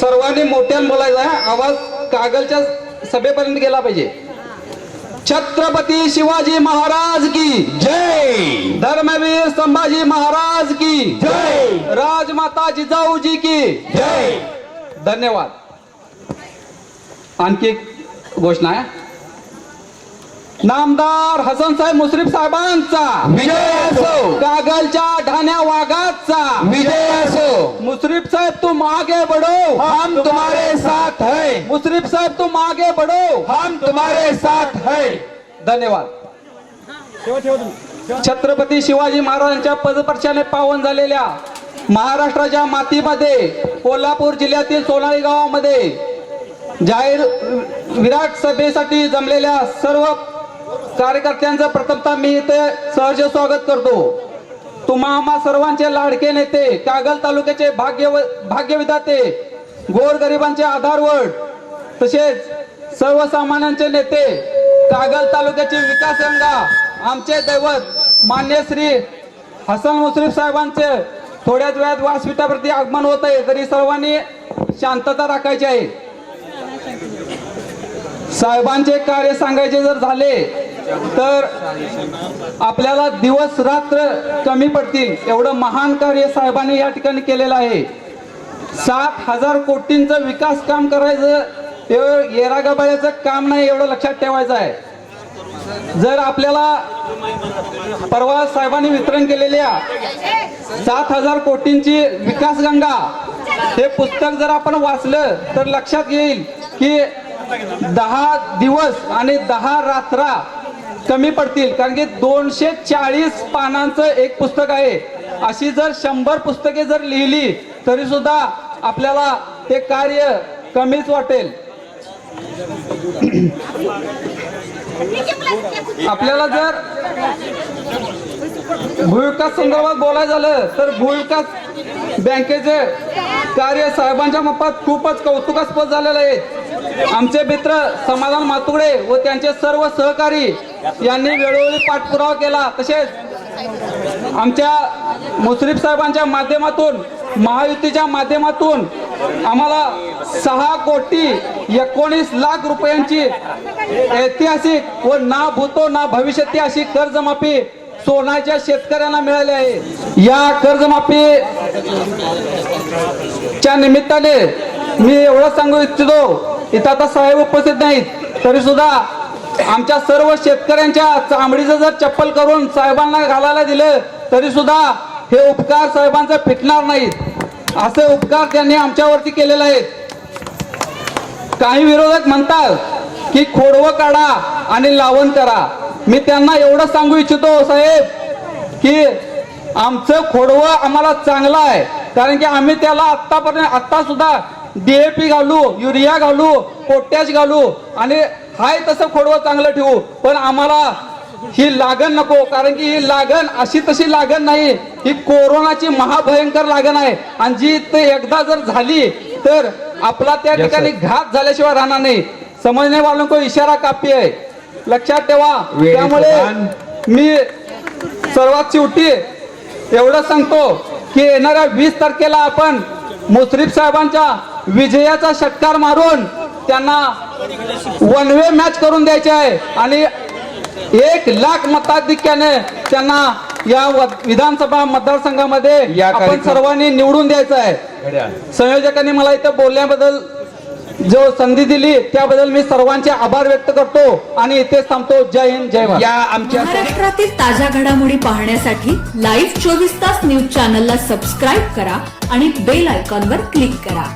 सर्वांनी मोठ्यानं बोलायचं आवाज कागलच्या सभेपर्यंत गेला पाहिजे. छत्रपती शिवाजी महाराज की जय! धर्मवीर संभाजी महाराज की जय! राजमाता जिजाऊजी की जय! धन्यवाद. आणखी घोषणा आहे. नामदार हसन साहेब मुश्रीफ साहेबांचा. विजय असो. कागलच्या ढाण्या वाघाचा. विजय मुश्रीफ साहेब तुम आगे बढ़ो। हम तुम्हारे साथ है। मुश्रीफ साहेब तुम आगे बढ़ो। हम तुम्हारे साथ है। धन्यवाद। छत्रपती शिवाजी महाराजांच्या पदपर्शाने पावन झालेल्या महाराष्ट्राच्या मातीमध्ये कोल्हापूर जिल्ह्यातील सोनाळी गावामध्ये जाहीर विराट सभेसाठी जमलेल्या सर्व कार्यकर्त्यांचं प्रथमतः मी इथे सहर्ष स्वागत करतो. तुम्हा आम्हा सर्वांचे लाडके नेते कागल तालुक्याचे भाग्य भाग्यविधाते गोरगरिबांचे आधारवड तसेच सर्वसामान्यांचे नेते कागल तालुक्याचे विकास गंगा आमचे दैवत मान्य श्री हसन मुश्रीफ साहेबांचे थोड्याच वेळात व्यासपीठावरती आगमन होत आहे तरी सर्वांनी शांतता राखायची आहे. साहेबांचे कार्य सांगायचे जर झाले तर आपल्याला दिवस रात्र कमी पडतील. एवढं महान कार्य साहेबांनी या ठिकाणी केलेलं आहे. सात हजार कोटींचं विकास काम करायचं हे येरागाबाळ्याचं काम नाही एवढं लक्षात ठेवायचं आहे. जर आपल्याला परवा साहेबांनी वितरण केलेल्या सात हजार कोटींची विकास गंगा हे पुस्तक जर आपण वाचलं तर लक्षात येईल की दहा दिवस आणि दहा रात्रा कमी पडतील. कारण की दोनशे चाळीस पानांचं एक पुस्तक आहे. अशी जर शंभर पुस्तके जर लिहिली तरी सुद्धा आपल्याला ते कार्य कमीच वाटेल. आपल्याला जर भूविकास संदर्भात बोलायचं झालं तर भूविकास बँकेचे कार्य साहेबांच्या मापात खूपच कौतुकास्पद झालेलं आहे. आमचे मित्र समाधान मातुगडे व त्यांचे सर्व सहकारी यांनी वेळोवेळी पाठपुरावा केला. तसेच आमच्या मुश्रीफ साहेबांच्या माध्यमातून महायुतीच्या माध्यमातून आम्हाला सहा कोटी एकोणीस लाख रुपयांची ऐतिहासिक व ना भूतो ना भविष्यती अशी कर्जमाफी सोनाच्या शेतकऱ्यांना मिळाली आहे. या कर्जमाफी च्या निमित्ताने मी एवढं सांगू इच्छितो इथं आता साहेब उपस्थित नाहीत. तरी सुद्धा आमच्या सर्व शेतकऱ्यांच्या चांबडीचं जर चप्पल करून साहेबांना घालायला दिलं तरी सुद्धा हे उपकार साहेबांचं फिटणार नाहीत. असे उपकार त्यांनी आमच्यावरती केलेले आहेत. काही विरोधक म्हणतात की खोडवं काढा आणि लावण करा. मी त्यांना एवढं सांगू इच्छितो साहेब की आमचं खोडवं आम्हाला चांगलं आहे. कारण की आम्ही त्याला आत्तापर्यंत आत्ता सुद्धा डीएपी घालू युरिया घालू पोटॅश घालू आणि हाय तसं खोडवं चांगलं ठेवू. पण आम्हाला ही लागण नको कारण की ही लागण अशी तशी लागण नाही. ही कोरोनाची महाभयंकर लागण आहे. आणि जी ते एकदा जर झाली तर आपला त्या ठिकाणी घात झाल्याशिवाय राहणार नाही. समजणे वालों को इशारा कापी आहे. लक्षात ठेवा. त्यामुळे. मी सर्वात शेवटी एवढं सांगतो की येणाऱ्या वीस तारखेला आपण मुश्रीफ साहेबांच्या विजयाचा षटकार मारून त्यांना वन वे मॅच करून द्यायचे आहे. आणि एक लाख मताधिक्याने त्यांना या व- विधानसभा मतदारसंघामध्ये या आपण सर्वांनी निवडून द्यायचं आहे. संयोजकांनी मला इथं बोलण्याबद्दल जो संधी दिली त्याबद्दल मी सर्वांचे आभार व्यक्त करतो आणि इथेच थांबतो. जय हिंद जय भारत. या आमच्या महाराष्ट्रातील ताज्या घडामोडी पाहण्यासाठी लाईव्ह चोवीस तास न्यूज चॅनलला सबस्क्राईब करा आणि बेल आयकॉनवर क्लिक करा.